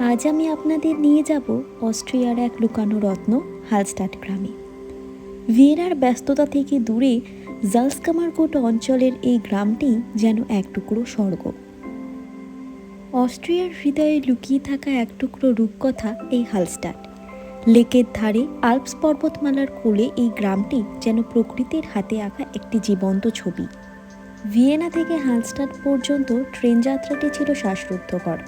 আজ আমি আপনাদের নিয়ে যাব অস্ট্রিয়ার এক লুকানো রত্ন হালস্টাট গ্রামে। ভিয়েনার ব্যস্ততা থেকে দূরে জালসকামারকোট অঞ্চলের এই গ্রামটি যেন এক টুকরো স্বর্গ। অস্ট্রিয়ার হৃদয়ে লুকিয়ে থাকা এক টুকরো রূপকথা এই হালস্টাট লেকের ধারে আল্পস পর্বতমালার কোলে এই গ্রামটি যেন প্রকৃতির হাতে আঁকা একটি জীবন্ত ছবি। ভিয়েনা থেকে হালস্টাড পর্যন্ত ট্রেন যাত্রাটি ছিল শ্বাসরুদ্ধকর।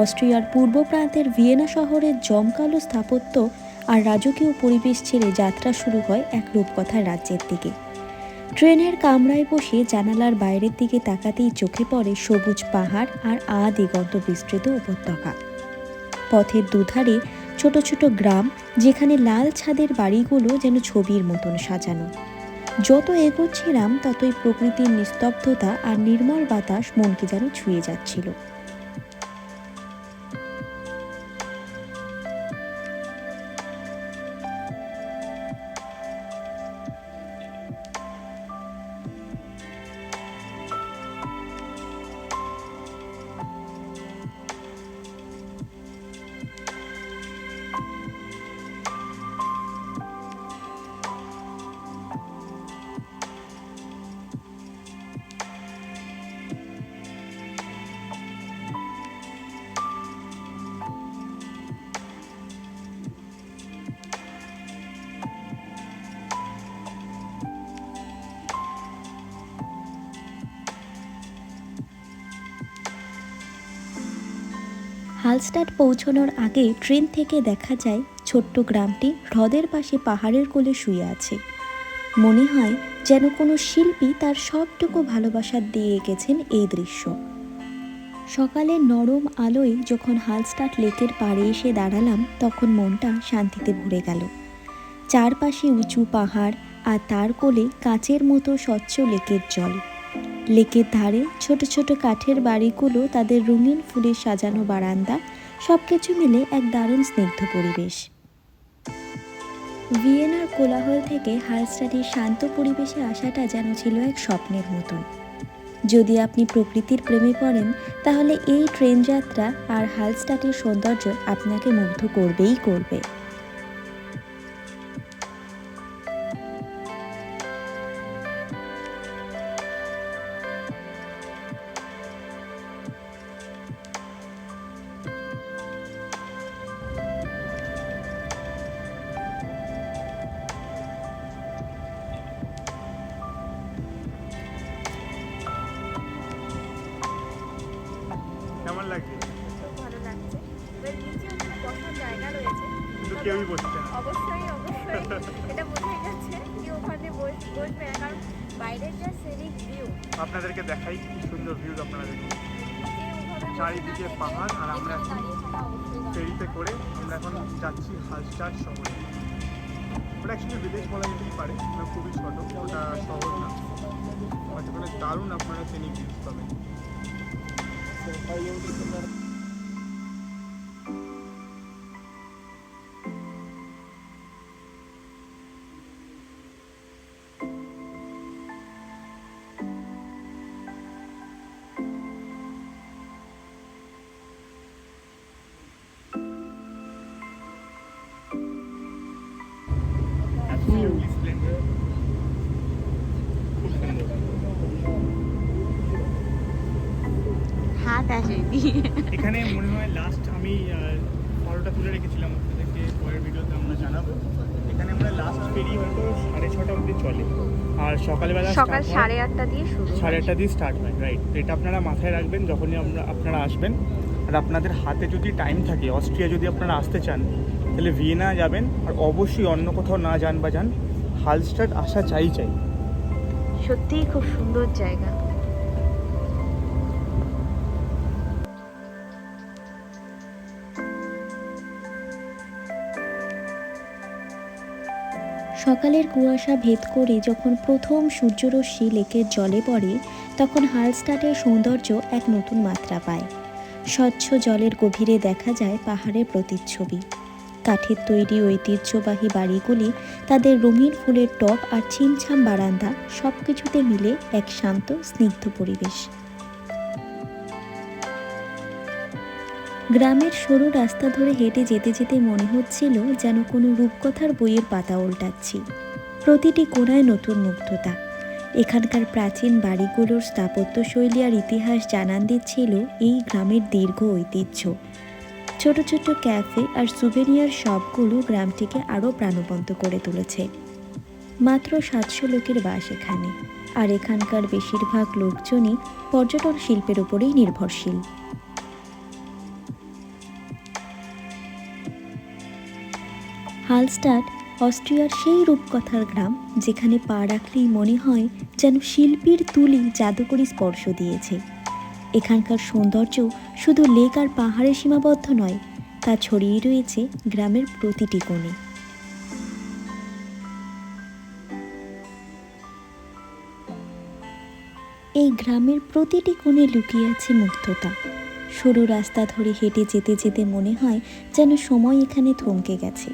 অস্ট্রিয়ার পূর্ব প্রান্তের ভিয়েনা শহরের জমকালো স্থাপত্য আর রাজকীয় পরিবেশ ছেড়ে যাত্রা শুরু হয় এক রূপকথার রাজ্যের দিকে। ট্রেনের কামরায় বসে জানালার বাইরের দিকে তাকাতেই চোখে পড়ে সবুজ পাহাড় আর আ দিগন্ত বিস্তৃত উপত্যকা। পথের দুধারে ছোট ছোট গ্রাম, যেখানে লাল ছাদের বাড়িগুলো যেন ছবির মতন সাজানো। যত এগোচ্ছিলাম, ততই প্রকৃতির নিস্তব্ধতা আর নির্মল বাতাস মনকে যেন ছুঁয়ে যাচ্ছিল। হালস্টাড পৌঁছানোর আগে ট্রেন থেকে দেখা যায় ছোট্ট গ্রামটি হ্রদের পাশে পাহাড়ের কোলে শুয়ে আছে। মনে হয় যেন কোনো শিল্পী তার সবটুকু ভালোবাসা দিয়ে এঁকেছেন এই দৃশ্য। সকালে নরম আলোয় যখন হালস্টাট লেকের পাড়ে এসে দাঁড়ালাম, তখন মনটা শান্তিতে ভরে গেল। চারপাশে উঁচু পাহাড় আর তার কোলে কাচের মতো স্বচ্ছ লেকের জল। লেকের ধারে ছোট ছোট কাঠের বাড়িগুলো, তাদের রঙিন ফুলে সাজানো বারান্দা সব কিছু মিলে এক দারুণ স্নিগ্ধ পরিবেশ। ভিয়েনার কোলাহল থেকে হালস্টাডির শান্ত পরিবেশে আসাটা যেন ছিল এক স্বপ্নের মতন। যদি আপনি প্রকৃতির প্রেমে পড়েন, তাহলে এই ট্রেন যাত্রা আর হালস্টাটের সৌন্দর্য আপনাকে মুগ্ধ করবেই করবে। কেউই বসছে অবশ্যই অবশ্যই। এটা বোঝাই যাচ্ছে কি ওখানে বস- বসবে না কারণ বাইরের যা সেরিক ভিউ আপনাদেরকে দেখাই কি সুন্দর ভিউ আপনারা দেখুন। চারিদিকে পাহাড় আর আমরা এখন ফেরিতে করে আমরা এখন যাচ্ছি হালস্টার শহরে। ওটা অ্যাকচুয়ালি বিদেশ বলা যেতেই পারে ওটা খুবই ছোট ওটা শহর না। ওখানে দারুণ আপনারা সিনিক ভিউজ পাবেন। হাত আসেনি। এখানে মনে হয় লাস্ট আমি ফটোটা তুলে রেখেছিলাম আপনাদেরকে পরের ভিডিওতে আমরা জানাব। এখানে আমরা লাস্ট ফেরি হয়তো সাড়ে ছটা অবধি চলে। আর সকালবেলা সকাল সাড়ে আটটা দিয়ে শুরু সাড়ে আটটা দিয়ে স্টার্ট হয় রাইট এটা আপনারা মাথায় রাখবেন যখনই আমরা আপনারা আসবেন। আর আপনাদের হাতে যদি টাইম থাকে অস্ট্রিয়া যদি আপনারা আসতে চান তাহলে ভিয়েনা যাবেন আর অবশ্যই অন্য কোথাও না যান বা যান হালস্টার্ট আসা চাই চাই। সত্যিই খুব সুন্দর জায়গা। সকালের কুয়াশা ভেদ করে যখন প্রথম সূর্যরশ্মি লেকের জলে পড়ে তখন হালস্টাটের সৌন্দর্য এক নতুন মাত্রা পায়। স্বচ্ছ জলের গভীরে দেখা যায় পাহাড়ের প্রতিচ্ছবি। কাঠের তৈরি ঐতিহ্যবাহী বাড়িগুলি, তাদের রঙিন ফুলের টব আর ছিমছাম বারান্দা সব কিছুতে মিলে এক শান্ত, স্নিগ্ধ পরিবেশ। গ্রামের সরু রাস্তা ধরে হেঁটে যেতে যেতে মনে হচ্ছিল যেন কোনো রূপকথার বইয়ের পাতা উল্টাচ্ছি। প্রতিটি কোণায় নতুন মুগ্ধতা। এখানকার প্রাচীন বাড়িগুলোর স্থাপত্যশৈলী আর ইতিহাস জানান দিচ্ছিল এই গ্রামের দীর্ঘ ঐতিহ্য। ছোট ছোট ক্যাফে আর সুভেনিয়ার শপগুলো গ্রামটিকে আরও প্রাণবন্ত করে তুলেছে। মাত্র সাতশো লোকের বাস এখানে, আর এখানকার বেশিরভাগ লোকজনই পর্যটন শিল্পের উপরেই নির্ভরশীল। হালস্টাড, অস্ট্রিয়ার সেই রূপকথার গ্রাম যেখানে পা রাখলেই মনে হয় যেন শিল্পীর তুলি জাদুকরী স্পর্শ দিয়েছে। এখানকার সৌন্দর্য শুধু লেক আর পাহাড়ে সীমাবদ্ধ নয়, তা ছড়িয়ে রয়েছে গ্রামের প্রতিটি কোণে। এই গ্রামের প্রতিটি কোণে লুকিয়ে আছে মুগ্ধতা। সরু রাস্তা ধরে হেঁটে যেতে যেতে মনে হয় যেন সময় এখানে থমকে গেছে।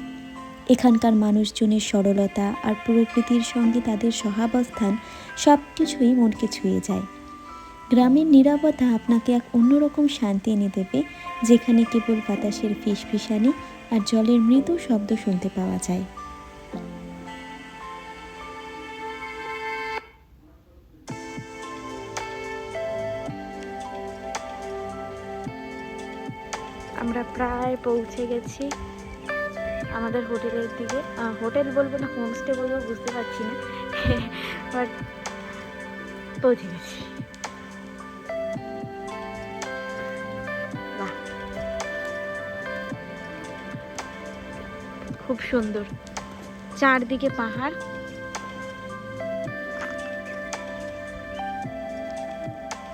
এখানকার মানুষজনের সরলতা আর প্রকৃতির সঙ্গে তাদের সহাবস্থান সব কিছুই মনকে ছুঁয়ে যায়। গ্রামের নিরাপত্তা আপনাকে এক অন্যরকম শান্তি এনে দেবে, যেখানে কেবল বাতাসের ফিসফিসানি আর জলের মৃদু শব্দ শুনতে পাওয়া যায়। আমরা প্রায় পৌঁছে গেছি আমাদের হোটেলের দিকে। হোটেল বলব না, হোমস্টে বলব, বুঝতে পারছি না। বাট পৌঁছে গেছি। খুব সুন্দর। চারদিকে পাহাড়।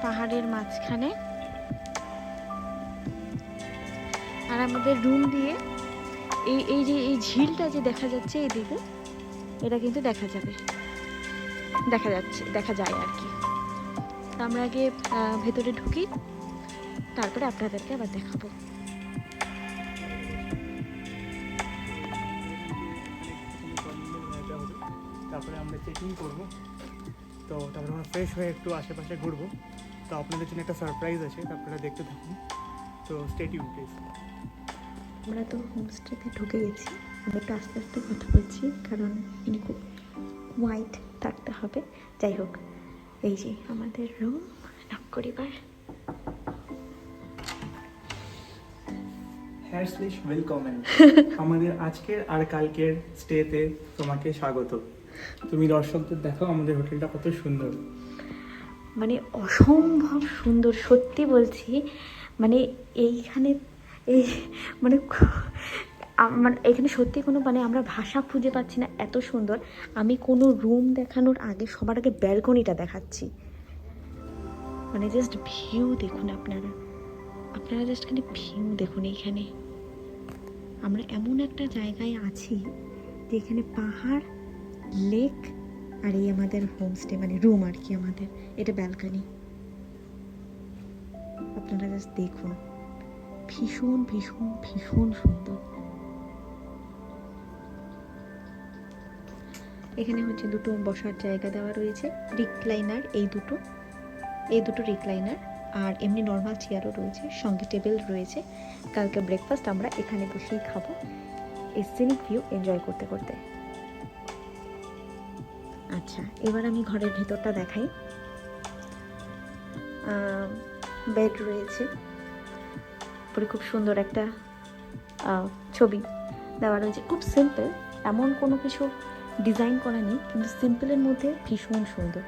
পাহাড়ের মাঝখানে। আর আমাদের রুম দিয়ে এই এই যে, এই ঝিলটা যে দেখা যাচ্ছে এদিকে এটা কিন্তু দেখা যাবে। দেখা যাচ্ছে, দেখা যায় আর কি। আমরা আগে ভেতরে ঢুকি, তারপরে আপনাদেরকে আবার দেখাবো। তারপরে আমরা চেকিং করব। তো তারপরে আমরা ফ্রেশ হয়ে একটু আশেপাশে ঘুরবো। তো আপনাদের জন্য একটা সারপ্রাইজ আছে আপনারা দেখতে থাকুন। তো স্টেটিউন প্লিজ আমরা তো হোমস্টেতে ঢুকে গেছি। আমি একটু আস্তে আস্তে কথা বলছি কারণ ইনি খুব হোয়াইট থাকতে হবে। যাই হোক এই যে আমাদের রুম নক করিবার হ্যারসলিশ ওয়েলকামেন আমাদের আজকের আর কালকের স্টেতে তোমাকে স্বাগত। তুমি দর্শকদের দেখো আমাদের হোটেলটা কত সুন্দর। মানে অসম্ভব সুন্দর, সত্যি বলছি মানে এইখানে এই মানে আমার এখানে সত্যি কোনো মানে আমরা ভাষা খুঁজে পাচ্ছি না, এত সুন্দর। আমি কোনো রুম দেখানোর আগে সবার আগে ব্যালকনিটা দেখাচ্ছি। মানে জাস্ট ভিউ দেখুন আপনারা। আপনারা জাস্ট খালি ভিউ দেখুন এইখানে। আমরা এমন একটা জায়গায় আছি যেখানে পাহাড় লেক আর এই আমাদের হোমস্টে মানে রুম আর কি আমাদের, এটা ব্যালকনি আপনারা জাস্ট দেখুন, ভীষণ ভীষণ ভীষণ সুন্দর। এখানে হচ্ছে দুটো বসার জায়গা দেওয়া রয়েছে রিক্লাইনার এই দুটো এই দুটো রিক্লাইনার আর এমনি নর্মাল চেয়ারও রয়েছে, সঙ্গে টেবিল রয়েছে। কালকে ব্রেকফাস্ট আমরা এখানে বসেই খাব। এই সিনিক ভিউ এনজয় করতে করতে। আচ্ছা এবার আমি ঘরের ভেতরটা দেখাই। বেড রয়েছে। উপরে খুব সুন্দর একটা ছবি দেওয়া রয়েছে। খুব সিম্পল এমন কোনো কিছু ডিজাইন করা নেই, কিন্তু সিম্পলের মধ্যে ভীষণ সুন্দর।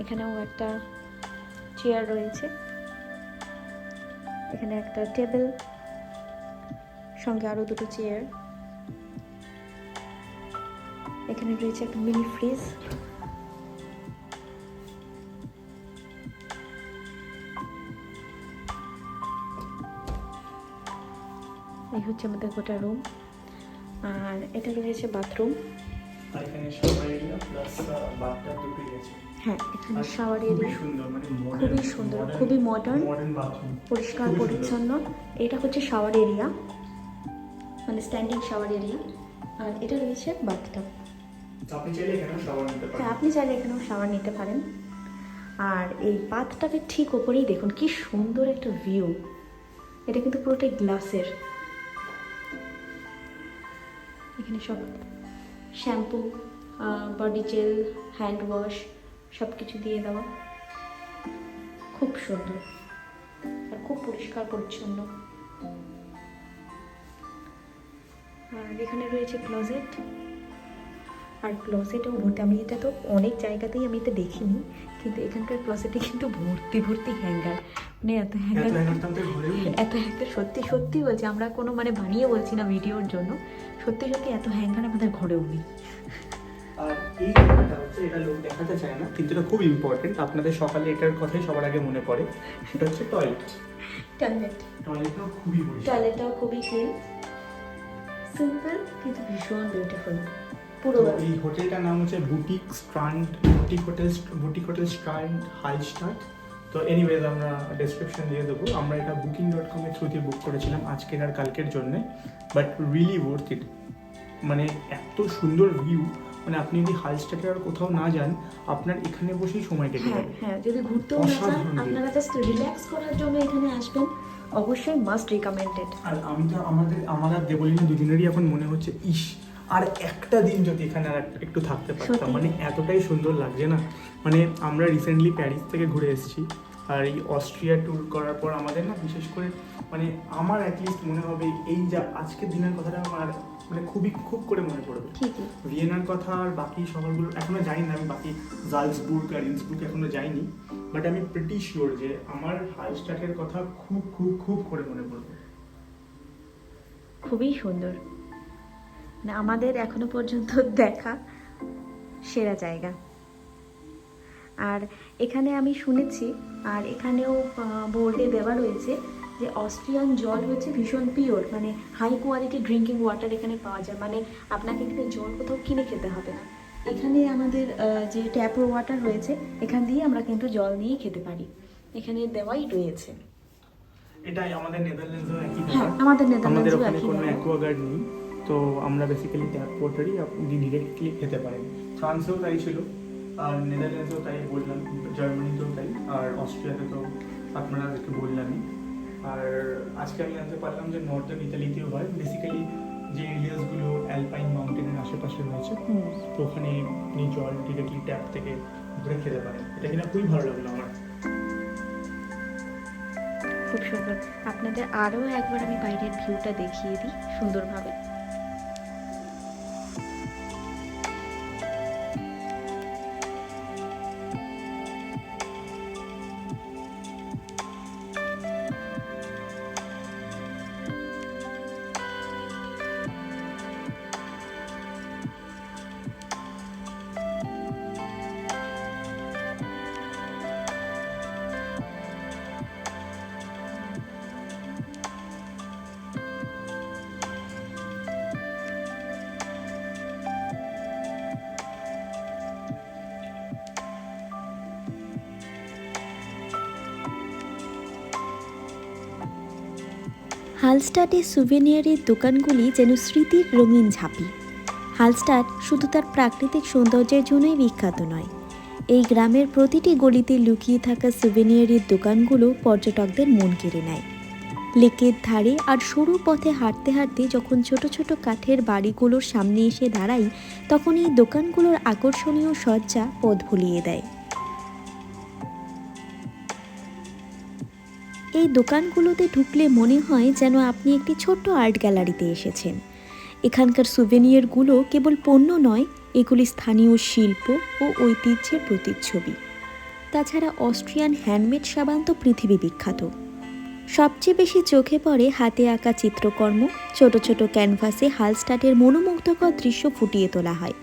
এখানেও একটা চেয়ার রয়েছে। এখানে একটা টেবিল সঙ্গে আরও দুটো চেয়ার এখানে রয়েছে একটা মিনি ফ্রিজ। এই হচ্ছে আমাদের গোটা রুম আর এটা রয়েছে বাথরুম হ্যাঁ এখানে শাওয়ার এরিয়া মানে খুবই সুন্দর, খুবই মডার্ন পরিষ্কার পরিচ্ছন্ন। এটা হচ্ছে শাওয়ার এরিয়া মানে স্ট্যান্ডিং শাওয়ার এরিয়া আর এটা রয়েছে বাথটাব আপনি চাইলে এখানে শাওয়ার নিতে হ্যাঁ পারেন আপনি চাইলে এখানেও নিতে পারেন। আর এই পাথটাকে ঠিক ওপরেই দেখুন, কি সুন্দর একটা ভিউ এটা কিন্তু পুরোটাই গ্লাসের এখানে সব shampoo body gel hand wash সব কিছু দিয়ে দেওয়া। খুব সুন্দর। আর খুব পরিষ্কার পরিচ্ছন্ন। আর এখানে রয়েছে ক্লোজেট আর ক্লোজেটেও ভর্তি আমি এটা তো অনেক জায়গাতেই আমি এটা দেখিনি কিন্তু এখানকার ক্লোজেটে কিন্তু ভর্তি ভর্তি হ্যাঙ্গার মানে এত হ্যাঙ্গার। এত হ্যাঙ্গার সত্যি সত্যি বলছি আমরা কোনো মানে বানিয়ে বলছি না ভিডিওর জন্য সত্যি সত্যি এত হ্যাঙ্গার আমাদের ঘরেও নেই। আর এই জায়গাটা হচ্ছে এটা লোক দেখাতে চায় না কিন্তু এটা খুব ইম্পর্টেন্ট আপনাদের সকালে এটার কথাই সবার আগে মনে পড়ে সেটা হচ্ছে টয়লেট টয়লেট টয়লেটটাও খুবই টয়লেটটাও খুবই ক্লিন সিম্পল কিন্তু ভীষণ বিউটিফুল পুরো। এই হোটেলটার নাম হচ্ছে boutique strand boutique hotel boutique hotel strand হাইস্টার্ট তো এনিওয়েজ আমরা ডেসক্রিপশন দিয়ে দেবো। আমরা এটা বুকিং ডট কমের থ্রুতে বুক করেছিলাম আজকের আর কালকের জন্য বাট রিয়েলি ওয়ার্থ ইট মানে এত সুন্দর ভিউ মানে আপনি যদি হাল হালস্টাটে আর কোথাও না যান আপনার এখানে বসেই সময় কেটে হ্যাঁ যাবে। হ্যাঁ যদি ঘুরতেও না view। আপনারা জাস্ট রিল্যাক্স করার জন্য এখানে আসবেন। অবশ্যই মাস্ট রিকমেন্ডেড আর আমি তো আমাদের আমার আর দেবলিনা দুজনেরই এখন মনে হচ্ছে ইস আর একটা দিন যদি এখানে আর একটু থাকতে পারতাম। মানে এতটাই সুন্দর লাগছে না? মানে আমরা রিসেন্টলি প্যারিস থেকে ঘুরে এসেছি। আর এই অস্ট্রিয়া ট্যুর করার পর আমাদের না বিশেষ করে মানে আমার অ্যাটলিস্ট মনে হবে এই যা আজকের দিনের কথাটা আমার মানে খুবই খুব করে মনে পড়বে। ভিয়েনার কথা আর বাকি শহরগুলো এখনও জানি না আমি বাকি জালসবুর্গ আর ইন্সবুর্গ এখনও যাইনি। বাট আমি প্রিটি শিওর যে আমার হালস্টাটের কথা খুব খুব খুব করে মনে পড়বে। খুবই সুন্দর। মানে আমাদের এখনও পর্যন্ত দেখা সেরা জায়গা। আর এখানে আমি শুনেছি আর এখানেও বোর্ডে দেওয়া রয়েছে যে অস্ট্রিয়ান জল হচ্ছে ভীষণ পিওর মানে হাই কোয়ালিটি ড্রিঙ্কিং ওয়াটার এখানে পাওয়া যায়। মানে আপনাকে এখানে জল কোথাও কিনে খেতে হবে না। এখানে আমাদের যে ট্যাপ ওয়াটার রয়েছে এখান দিয়ে আমরা কিন্তু জল নিয়েই খেতে পারি। এখানে দেওয়াই রয়েছে। এটাই আমাদের নেদারল্যান্ডসও একই হ্যাঁ আমাদের নেদারল্যান্ডসও ওখানে একই কোনো। অ্যাকোয়াগার্ড নেই। তো আমরা বেসিক্যালি ট্যাপ ওয়াটারই আপনি ডিরেক্টলি খেতে পারেন। ফ্রান্সেও তাই ছিল আর নেদারল্যান্ডসেও তাই বললাম জার্মানিতেও তাই আর অস্ট্রিয়াতে তো আপনাদেরকে বললামই। আর আজকে আমি জানতে পারলাম যে নর্দার্ন ইতালিতেও হয়। বেসিক্যালি যে এরিয়াসগুলো অ্যালপাইন মাউন্টেনের আশেপাশে রয়েছে তো ওখানে আপনি জল ডিরেক্টলি ট্যাপ থেকে ভরে খেতে পারেন। এটা কিনা খুবই ভালো লাগল আমার। খুব সুন্দর। আপনাদের আরও একবার আমি বাইরের ভিউটা দেখিয়ে দিই সুন্দরভাবে। হালস্টাটের সুভেনিয়ারের দোকানগুলি যেন স্মৃতির রঙিন ঝাঁপি। হালস্টাট শুধু তার প্রাকৃতিক সৌন্দর্যের জন্যই বিখ্যাত নয়, এই গ্রামের প্রতিটি গলিতে লুকিয়ে থাকা সুভেনিয়ারের দোকানগুলো পর্যটকদের মন কেড়ে নেয়। লেকের ধারে আর সরু পথে হাঁটতে হাঁটতে যখন ছোট ছোট কাঠের বাড়িগুলোর সামনে এসে দাঁড়াই, তখন এই দোকানগুলোর আকর্ষণীয় সজ্জা পথ ভুলিয়ে দেয়। এই দোকানগুলোতে ঢুকলে মনে হয় যেন আপনি একটি ছোট্ট আর্ট গ্যালারিতে এসেছেন। এখানকার সুভেনিয়ারগুলো কেবল পণ্য নয়, এগুলি স্থানীয় শিল্প ও ঐতিহ্যের প্রতিচ্ছবি। তাছাড়া অস্ট্রিয়ান হ্যান্ডমেড সাবান তো পৃথিবী বিখ্যাত। সবচেয়ে বেশি চোখে পড়ে হাতে আঁকা চিত্রকর্ম, ছোট ছোট ক্যানভাসে হালস্টাটের মনোমুগ্ধকর দৃশ্য ফুটিয়ে তোলা হয়।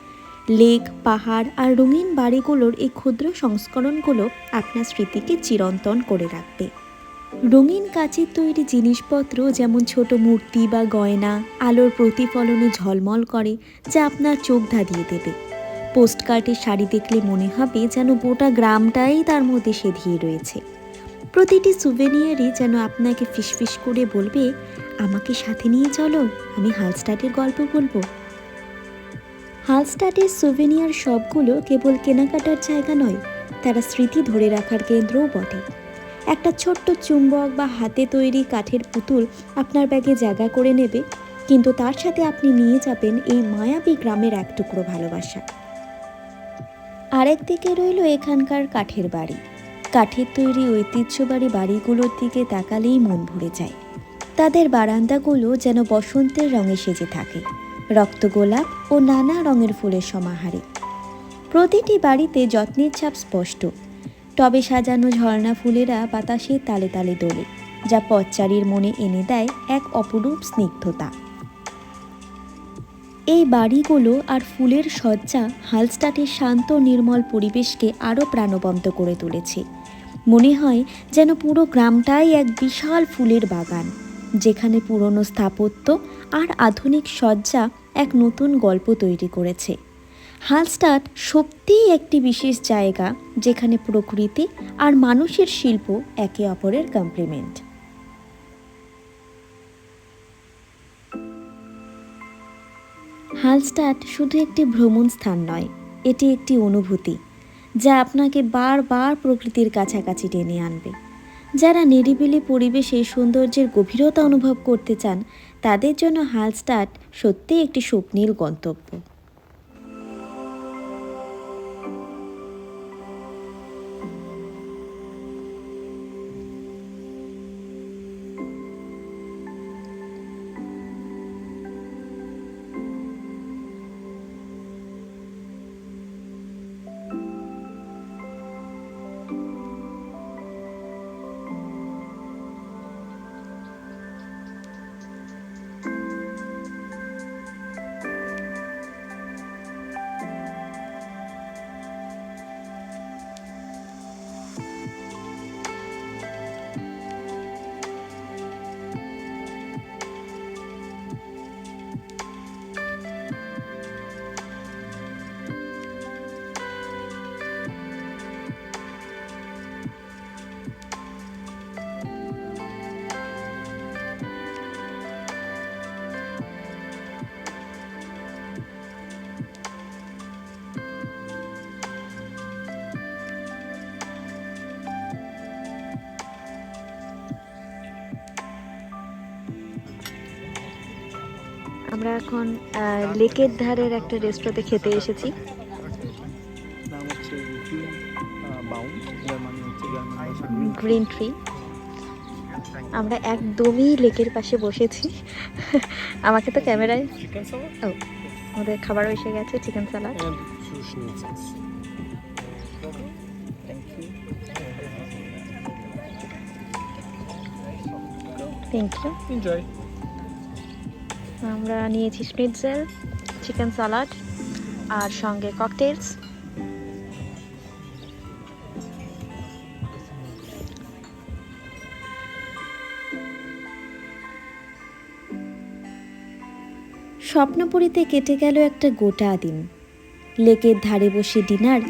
লেক, পাহাড় আর রঙিন বাড়িগুলোর এই ক্ষুদ্র সংস্করণগুলো আপনার স্মৃতিকে চিরন্তন করে রাখবে। রঙিন কাচের তৈরি জিনিসপত্র যেমন ছোট মূর্তি বা গয়না, আলোর প্রতিফলনে ঝলমল করে, যা আপনার চোখ ধাঁধিয়ে দেবে। পোস্ট পোস্টকার্ডের শাড়ি দেখলে মনে হবে যেন গোটা গ্রামটাই তার মধ্যে সেধিয়ে রয়েছে। প্রতিটি সুভেনিয়ারই যেন আপনাকে ফিসফিস করে বলবে, আমাকে সাথে নিয়ে চলো, আমি হালস্টাটের গল্প বলব। হালস্টাটের সুভেনিয়ার সবগুলো কেবল কেনাকাটার জায়গা নয়, তারা স্মৃতি ধরে রাখার কেন্দ্রও বটে। একটা ছোট্ট চুম্বক বা হাতে তৈরি কাঠের পুতুল আপনার ব্যাগে জায়গা করে নেবে, কিন্তু তার সাথে আপনি নিয়ে যাবেন এই মায়াবী গ্রামের এক টুকরো ভালোবাসা। আরেকদিকে রইল এখানকার কাঠের বাড়ি। কাঠের তৈরি ঐতিহ্যবাড়ি বাড়িগুলোর দিকে তাকালেই মন ভরে যায়। তাদের বারান্দাগুলো যেন বসন্তের রঙে সেজে থাকে রক্তগোলাপ ও নানা রঙের ফুলের সমাহারে। প্রতিটি বাড়িতে যত্নের ছাপ স্পষ্ট। টবে সাজানো ঝর্ণা ফুলেরা বাতাসে তালে তালে দোলে, যা পথচারীর মনে এনে দেয় এক অপরূপ স্নিগ্ধতা। এই বাড়িগুলো আর ফুলের সজ্জা হালস্টাটের শান্ত নির্মল পরিবেশকে আরও প্রাণবন্ত করে তুলেছে। মনে হয় যেন পুরো গ্রামটাই এক বিশাল ফুলের বাগান, যেখানে পুরনো স্থাপত্য আর আধুনিক সজ্জা এক নতুন গল্প তৈরি করেছে। হালস্টাট সত্যিই একটি বিশেষ জায়গা যেখানে প্রকৃতি আর মানুষের শিল্প একে অপরের কমপ্লিমেন্ট হালস্টাট শুধু একটি ভ্রমণ স্থান নয়, এটি একটি অনুভূতি যা আপনাকে বারবার প্রকৃতির কাছাকাছি টেনে আনবে। যারা নিরিবিলি পরিবেশে সৌন্দর্যের গভীরতা অনুভব করতে চান, তাদের জন্য হালস্টাট সত্যিই একটি স্বপ্নীল গন্তব্য। আমরা এখন লেকের ধারের একটা রেস্টুরেন্টে খেতে এসেছি। মানে গ্রিন ট্রি আমরা একদমই লেকের পাশে বসেছি। আমাকে তো ক্যামেরায় ও আমাদের খাবারও এসে গেছে chicken you. Thank you Enjoy. আমরা নিয়েছি স্নিটজেল চিকেন সালাড আর সঙ্গে ককটেলস। স্বপ্নপুরীতে কেটে গেল একটা গোটা দিন। লেকের ধারে বসে ডিনার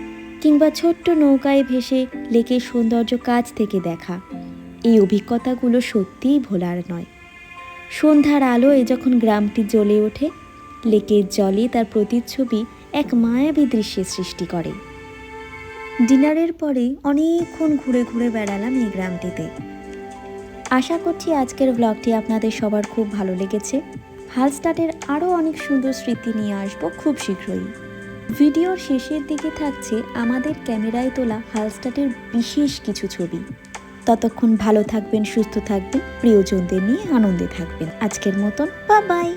কিংবা ছোট্ট নৌকায় ভেসে লেকের সৌন্দর্য কাছ থেকে দেখা, এই অভিজ্ঞতাগুলো সত্যিই ভোলার নয়। সন্ধ্যার আলোয় যখন গ্রামটি জ্বলে ওঠে, লেকের জলে তার প্রতিচ্ছবি এক মায়াবী দৃশ্যের সৃষ্টি করে। ডিনারের পরে অনেকক্ষণ ঘুরে ঘুরে বেড়ালাম এই গ্রামটিতে। আশা করছি আজকের ব্লগটি আপনাদের সবার খুব ভালো লেগেছে। হালস্টাটের আরও অনেক সুন্দর স্মৃতি নিয়ে আসব খুব শীঘ্রই। ভিডিওর শেষের দিকে থাকছে আমাদের ক্যামেরায় তোলা হালস্টাটের বিশেষ কিছু ছবি। ততক্ষণ ভালো থাকবেন সুস্থ থাকবেন প্রিয়জনদের নিয়ে আনন্দে থাকবেন। আজকের মতন বা বাই